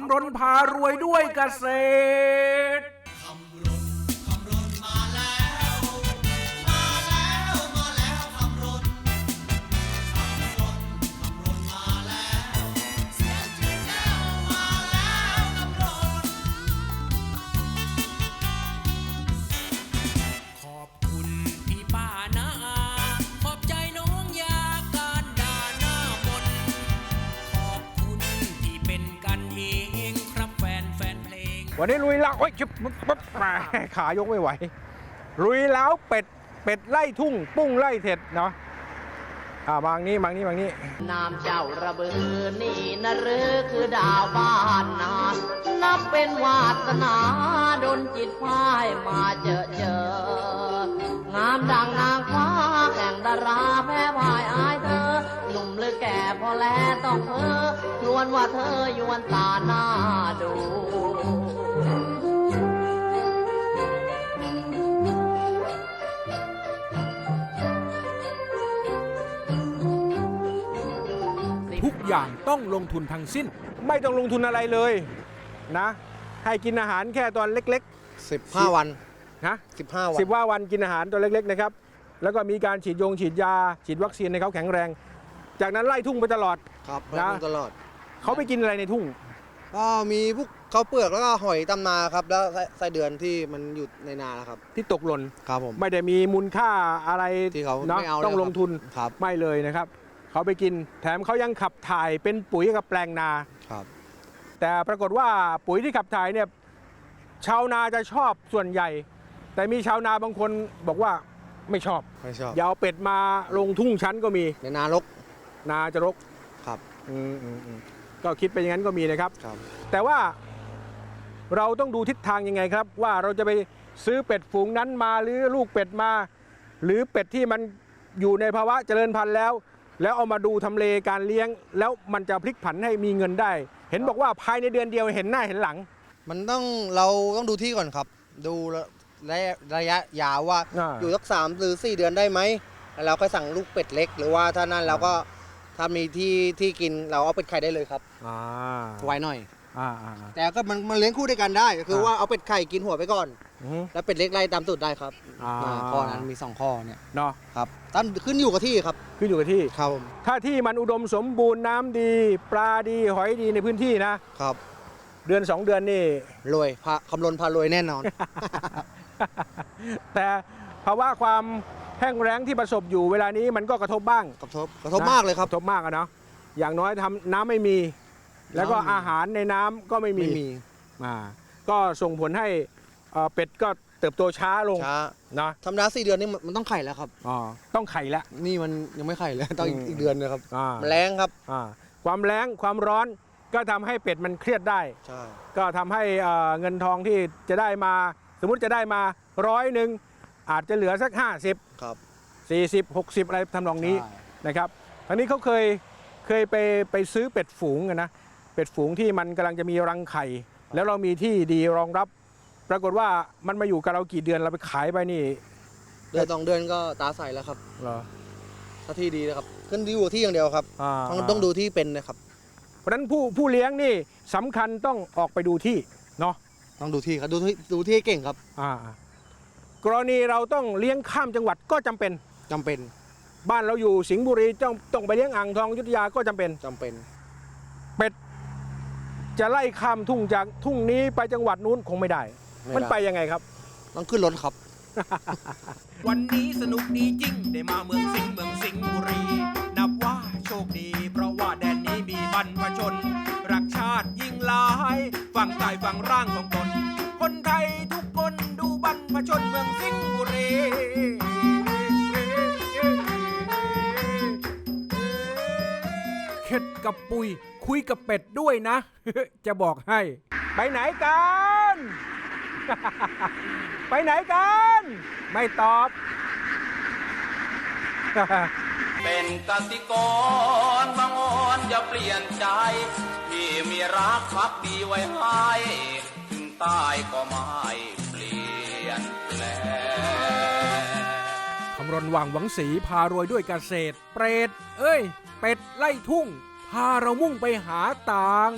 ำรนพารวยด้วยเกษตร วันนี้ลุยแล้วโอ้ยชิบปึ๊บปึ๊บมาขายกไม่ไหวลุยแล้วเป็ดเป็ดไล่ทุ่ง ปุ้งไล่เห็ดเนาะอ่าบางนี้บางนี้บางนี้นามเจ้าระเบือนี่นะหรือคือดาวบ้านนานับเป็นวาสนาดนจิตพายมาเจอเจองามดังนา ต้องเพ้อครวนว่าเธอยวนตาหน้าดูทุกอย่างต้องลงทุนทั้งสิ้น ไม่ต้องลงทุนอะไรเลยนะ ให้กินอาหารแค่ตอนเล็ก15วันๆนะ15วัน สิบว่าวันกินอาหารตัวเล็กๆนะครับ แล้วก็มีการฉีดยงฉีดยา ฉีดวัคซีนให้เขาแข็งแรง จากนั้นไล่ทุ่งไปตลอด ครับนะไปตลอด เขาไปกินอะไรในทุ่ง ก็มีพวกข้าวเปลือกแล้วก็หอยตำนาครับ แล้วไส้ไส้เดือนที่มันอยู่ในนาแล้วครับ ที่ตกหล่นครับผม ไม่ได้มีมูลค่าอะไรที่เขาเนาะไม่เอาต้องแล้วลงทุนครับ ไม่เลยนะครับ เขาไปกินแถมเขายังขับถ่ายเป็นปุ๋ยกับแปลงนา ครับแต่ปรากฏว่าปุ๋ยที่ขับถ่ายเนี่ยชาวนาจะชอบส่วนใหญ่ แต่มีชาวนาบางคนบอกว่าไม่ชอบไม่ชอบ อย่าเอาเป็ดมาลงทุ่งชั้นก็มีในนารก นาจะรกครับอืมอืมอืมก็คิดไปอย่างนั้นก็มีนะครับ ครับ แต่ว่าเราต้องดูทิศทางยังไงครับ ว่าเราจะไปซื้อเป็ดฝูงนั้นมาหรือลูกเป็ดมา หรือเป็ดที่มันอยู่ในภาวะเจริญพันธุ์แล้ว แล้วเอามาดูทำเลการเลี้ยง แล้วมันจะพลิกผันให้มีเงินได้ เห็นบอกว่าภายในเดือนเดียวเห็นหน้าเห็นหลัง มันต้องเราต้องดูที่ก่อนครับ ดูระยะระยะยาวว่าอ่า อยู่สักสามหรือสี่เดือนได้ไหมแล้วเราค่อยสั่งลูกเป็ดเล็ก หรือว่าถ้านั่นเราก็ ถ้ามีที่ที่กินเราเอาเป็ดไข่ได้เลยครับอ่าไว้หน่อย อ่าอ่าอ่า แต่ก็มันมันเลี้ยงคู่ด้วยกันได้ก็คืออ่าว่าเอาเป็ดไข่กินหัวไปก่อน อืม แล้วเป็ดเล็กไล่ตามตูดได้ครับอ่าอ่าข้อนั้นมีสองข้อเนี่ยเนาะครับตั้งขึ้นอยู่กับที่ครับขึ้นอยู่กับที่ ครับผมถ้าที่มันอุดมสมบูรณ์น้ำดี ปลาดีหอยดีในพื้นที่นะ ครับเดือนสองเดือนนี่ รวยพาคำลนพารวยแน่นอน แต่ภาวะความ แห้งแล้งที่ประสบอยู่เวลานี้มันก็กระทบบ้างกระทบกระทบมากเลยครับ กระทบมากอะเนาะอย่างน้อยทำน้ำไม่มี แล้วก็น้ำไม่มี อาหารในน้ำก็ไม่มีไม่มีอ่าก็ส่งผลให้เอ่อเป็ดก็เติบโตช้าลงช้านะธรรมดาสี่เดือนนี่มันมันต้องไข่แล้วครับ อ๋อต้องไข่ละ นี่มันยังไม่ไข่เลย ต้องอีกอืม อีกเดือนเลยครับอ่ามันแรงครับอ่าความแรงความร้อนก็ทำให้เป็ดมันเครียดได้ ใช่ก็ทำให้เอ่อเงินทองที่จะได้มา สมมุติจะได้มาร้อยหนึ่ง อาจจะเหลือสัก 50 ครับ 40 60 อะไรทำนองนี้ใช่ นะครับทั้งนี้เขาเคยเคยไปไปซื้อเป็ดฝูงกันนะเป็ดฝูงที่มันกำลังจะมีรังไข่ แล้วเรามีที่ดีรองรับ ปรากฏว่ามันมาอยู่กับเรากี่เดือนเราไปขายไปนี่เดือนสองเดือนก็ตาใสแล้วครับ เหรอถ้าที่ดีนะครับ ขึ้นอยู่กับที่อย่างเดียวครับอ่าต้องต้องดูที่เป็นนะครับ เพราะฉะนั้นผู้ผู้เลี้ยงนี่สำคัญต้องออกไปดูที่เนาะต้องดูที่ครับ ดูที่ดูที่ให้เก่งครับ อ่า กรณีเราต้องเลี้ยงข้ามจังหวัดก็จำเป็น จำเป็นบ้านเราอยู่สิงห์บุรีต้องต้องไปเลี้ยงอ่างทองอยุธยาก็จำเป็น จำเป็นเป็ดจะไล่ข้ามทุ่งจากทุ่งนี้ไปจังหวัดนู้นคงไม่ได้มันไปยังไงครับ ต้องขึ้นรถครับ วันนี้สนุกดีจริง ได้มาเมืองสิงห์เมืองสิงห์บุรี นับว่าโชคดี เพราะว่าแดนนี้มีบรรพชน รักชาติยิ่งหลาย ฝั่งกายฝั่งร่างของตน คนไทยทุกคนดูบรรพ ชนเมืองสิงห์บุรีเข็ดกับปุย คุยกับเป็ดด้วยนะ จะบอกให้ ไปไหนกัน ไปไหนกัน ไม่ตอบ เป็นกสิกรบางอ่อนอย่าเปลี่ยนใจที่มีรักพักดีไว้ให้ ถึงตายก็ไม่ รณหว่างหวังสีพารวยด้วยเกษตร เปรต เอ้ย เป็ดไล่ทุ่ง พาเรามุ่งไปหาตาง